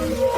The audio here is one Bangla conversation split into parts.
মিলন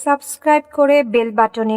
সাবস্ক্রাইব করে বেল বাটনে